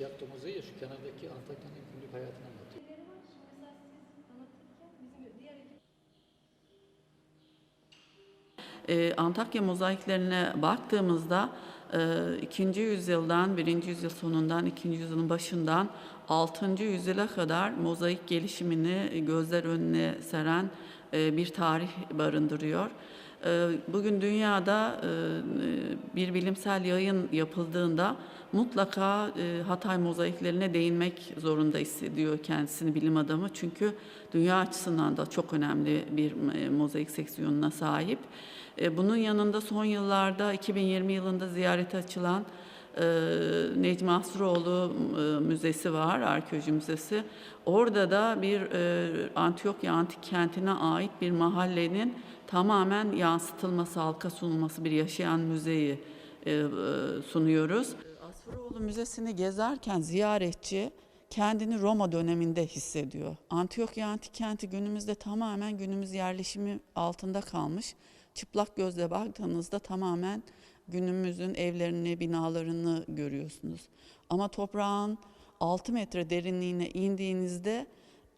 yaptığı mozaiği ya şu kenardaki Antakya'nın günlük hayatını anlatıyor. Şeyleri var. Şimdi mesela siz anlatırken bizim diğer ekip Ee, Antakya mozaiklerine baktığımızda e, 2. yüzyıldan 1. yüzyıl sonundan 2. yüzyılın başından 6. yüzyıla kadar mozaik gelişimini gözler önüne seren e, bir tarih barındırıyor. E, Bugün dünyada e, bir bilimsel yayın yapıldığında mutlaka e, Hatay mozaiklerine değinmek zorunda hissediyor kendisini bilim adamı. Çünkü dünya açısından da çok önemli bir e, mozaik seksiyonuna sahip. Bunun yanında son yıllarda 2020 yılında ziyarete açılan Necmi Asroğlu Müzesi var, arkeoloji müzesi. Orada da bir Antiyokya antik kentine ait bir mahallenin tamamen yansıtılması, halka sunulması bir yaşayan müzeyi e, e, sunuyoruz. Asroğlu Müzesi'ni gezerken ziyaretçi kendini Roma döneminde hissediyor. Antiyokya antik kenti günümüzde tamamen günümüz yerleşimi altında kalmış. Çıplak gözle baktığınızda tamamen günümüzün evlerini, binalarını görüyorsunuz. Ama toprağın 6 metre derinliğine indiğinizde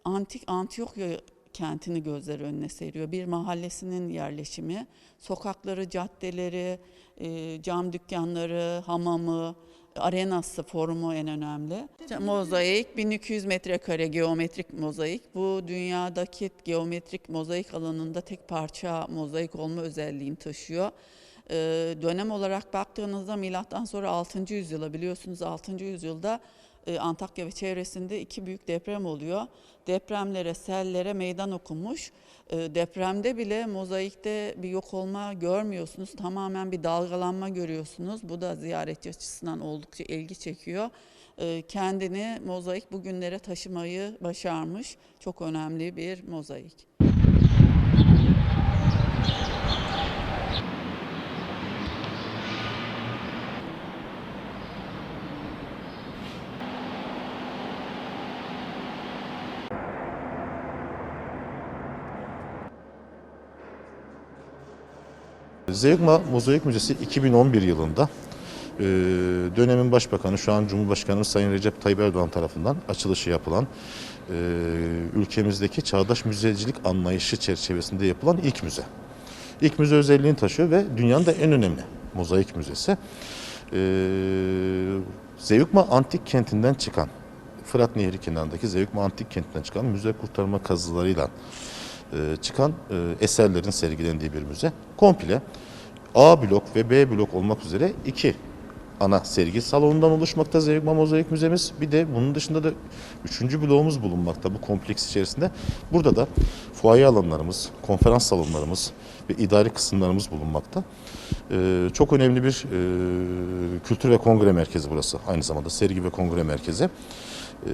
antik Antiyokya kentini gözler önüne seriyor. Bir mahallesinin yerleşimi, sokakları, caddeleri, e, cam dükkanları, hamamı, arenası, forumu en önemli. Mozaik 1200 metrekare geometrik mozaik. Bu dünyadaki geometrik mozaik alanında tek parça mozaik olma özelliğini taşıyor. Ee, dönem olarak baktığınızda milattan sonra 6. yüzyıla biliyorsunuz 6. yüzyılda e, Antakya ve çevresinde iki büyük deprem oluyor. Depremlere, sellere meydan okumuş. E, Depremde bile mozaikte bir yok olma görmüyorsunuz. Tamamen bir dalgalanma görüyorsunuz. Bu da ziyaretçi açısından oldukça ilgi çekiyor. E, Kendini mozaik bugünlere taşımayı başarmış. Çok önemli bir mozaik. Zeugma Mozaik Müzesi 2011 yılında e, dönemin başbakanı şu an Cumhurbaşkanımız Sayın Recep Tayyip Erdoğan tarafından açılışı yapılan e, ülkemizdeki çağdaş müzecilik anlayışı çerçevesinde yapılan ilk müze. İlk müze özelliğini taşıyor ve dünyanın da en önemli mozaik müzesi. E, Zeugma Antik Kenti'nden çıkan Fırat Nehri kenarındaki Zeugma Antik Kenti'nden çıkan müze kurtarma kazılarıyla çıkan eserlerin sergilendiği bir müze. Komple A blok ve B blok olmak üzere iki ana sergi salonundan oluşmakta Zeugma Mozaik Müzemiz. Bir de bunun dışında da üçüncü bloğumuz bulunmakta bu kompleks içerisinde. Burada da fuaye alanlarımız, konferans salonlarımız ve idari kısımlarımız bulunmakta. E, çok önemli bir e, kültür ve kongre merkezi burası. Aynı zamanda sergi ve kongre merkezi. E,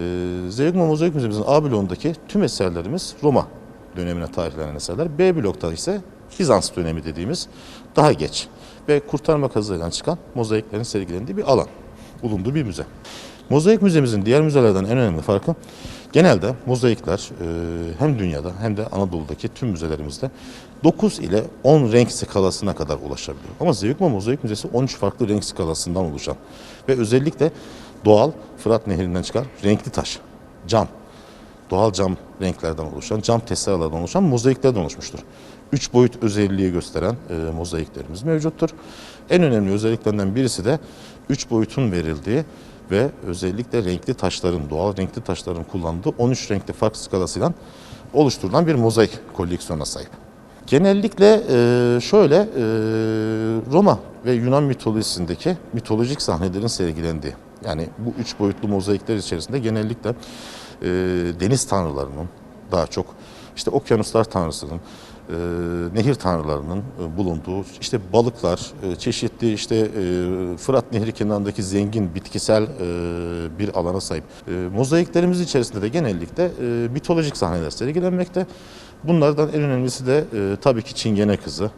Zeugma Mozaik Müzemizin A bloğundaki tüm eserlerimiz Roma dönemine tarihlenen eserler. B blokta ise Bizans dönemi dediğimiz daha geç ve kurtarma kazılarından çıkan mozaiklerin sergilendiği bir alan. Bulunduğu bir müze. Mozaik müzemizin diğer müzelerden en önemli farkı genelde mozaikler e, hem dünyada hem de Anadolu'daki tüm müzelerimizde 9 ile 10 renk skalasına kadar ulaşabiliyor. Ama Zeugma Mozaik Müzesi 13 farklı renk skalasından oluşan ve özellikle doğal Fırat Nehri'nden çıkan renkli taş, cam, doğal cam renklerden oluşan, cam testlerlerden oluşan mozaiklerden oluşmuştur. Üç boyut özelliği gösteren e, mozaiklerimiz mevcuttur. En önemli özelliklerinden birisi de üç boyutun verildiği ve özellikle renkli taşların, doğal renkli taşların kullanıldığı 13 renkli fark skalasıyla oluşturulan bir mozaik koleksiyona sahip. Genellikle e, şöyle e, Roma ve Yunan mitolojisindeki mitolojik sahnelerin sergilendiği yani bu üç boyutlu mozaikler içerisinde genellikle e, deniz tanrılarının daha çok işte okyanuslar tanrısının e, nehir tanrılarının e, bulunduğu işte balıklar e, çeşitli işte e, Fırat Nehri kenarındaki zengin bitkisel e, bir alana sahip. E, mozaiklerimiz içerisinde de genellikle e, mitolojik sahneler sergilenmekte. Bunlardan en önemlisi de e, tabii ki Çingene Kızı,